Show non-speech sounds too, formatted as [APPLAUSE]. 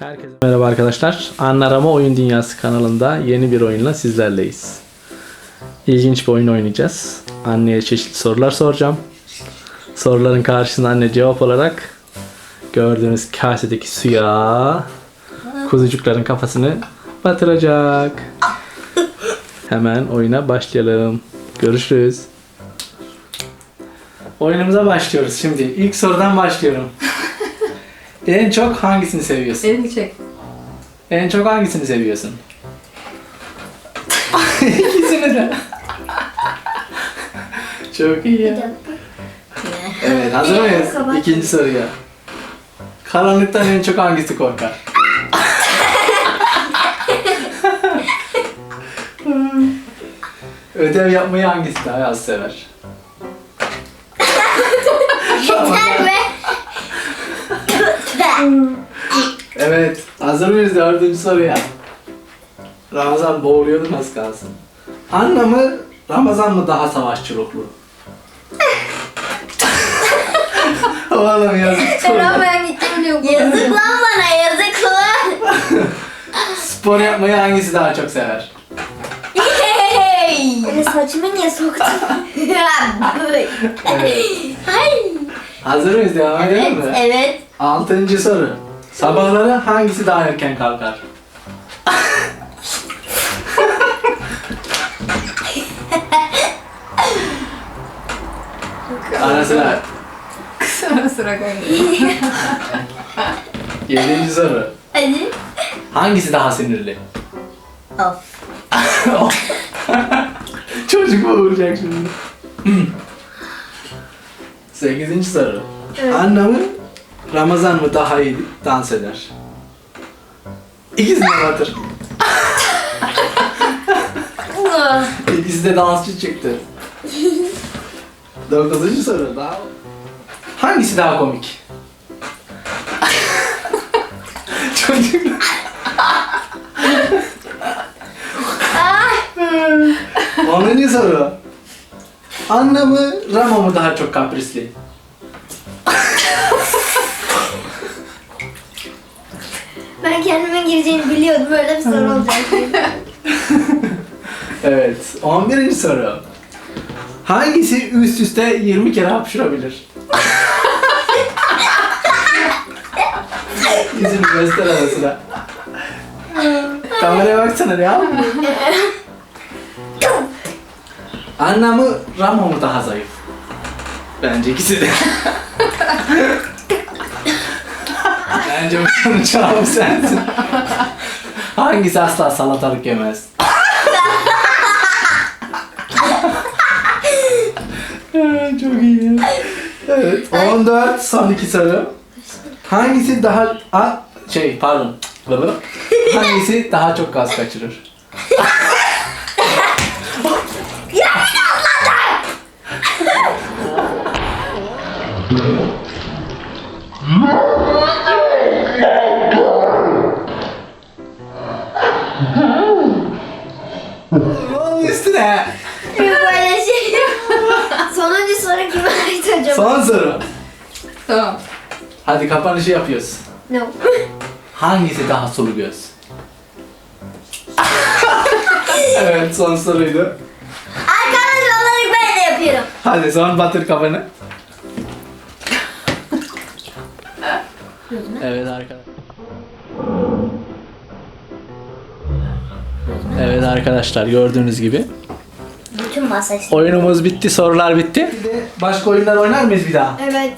Herkese merhaba arkadaşlar. Anlarama Oyun Dünyası kanalında yeni bir oyunla sizlerleyiz. İlginç bir oyun oynayacağız. Anneye çeşitli sorular soracağım. Soruların karşısında anne cevap olarak gördüğünüz kasedeki suya kuzucukların kafasını batıracak. Hemen oyuna başlayalım. Görüşürüz. Oyunumuza başlıyoruz şimdi. İlk sorudan başlıyorum. En çok hangisini seviyorsun? Elini çek. En çok hangisini seviyorsun? [LAUGHS] İkisini de. [LAUGHS] çok iyi ya. Evet hazır mıyız? İkinci soruya. Karanlıktan en çok hangisi korkar? [LAUGHS] Ödev yapmayı hangisi daha az sever? [LAUGHS] Evet, hazır mıyız dördüncü soruya? Ramazan boğuluyordun az kalsın. Anne mı, Ramazan mı daha savaşçı ruhlu? [LAUGHS] Oğlum yazık. Eren ben gittim yazık lan bana yazık lan. Spor yapmayı hangisi daha çok sever? Hey. Öyle saçımı niye soktun? [LAUGHS] Evet. Hayır. Hazır mıyız? Devam edelim Evet, mi? evet. Altıncı soru. Sabahları hangisi daha erken kalkar? Ara sıra. Sıra sıra koyuyor. Yedinci soru. Hadi. Hangisi daha sinirli? Of. [LAUGHS] Çocuk mu vuracak şimdi? Sekizinci soru. Evet. Anne mi, Ramazan mı daha iyi dans eder? İkisini de batır. İkisi de dansçı çıktı. Dokuzuncu soru. Daha... Hangisi daha komik? [LAUGHS] Çocuk. Onuncu soru. Anne mi, Ramo mu daha çok kaprisli? Ben kendimin gireceğini biliyordum. Böyle bir soru olacak. [LAUGHS] Evet. 11. soru. Hangisi üst üste 20 kere hapşırabilir? [LAUGHS] Yüzünü göster ara sıra. Kameraya baksana yapıyor? Anna mı Ramo mu daha zayıf? Bence ikisi de. [LAUGHS] Bence bu sorunun cevabı sensin. Hangisi asla salatalık yemez? [LAUGHS] Çok iyi. Evet. 14 son iki soru. Hangisi daha a, şey pardon. Baba. Hangisi daha çok gaz kaçırır? Ne [LAUGHS] acaba? Son soru. Tamam. Hadi kapanışı yapıyoruz. No. Hangisi daha sulu göz? [LAUGHS] evet son soruydu. Arkadaş olarak ben de yapıyorum. Hadi son batır kafanı. evet arkadaşlar. Evet arkadaşlar gördüğünüz gibi Bütün masa işte. oyunumuz bitti, sorular bitti. Bir de başka oyunlar oynar mıyız bir daha? Evet.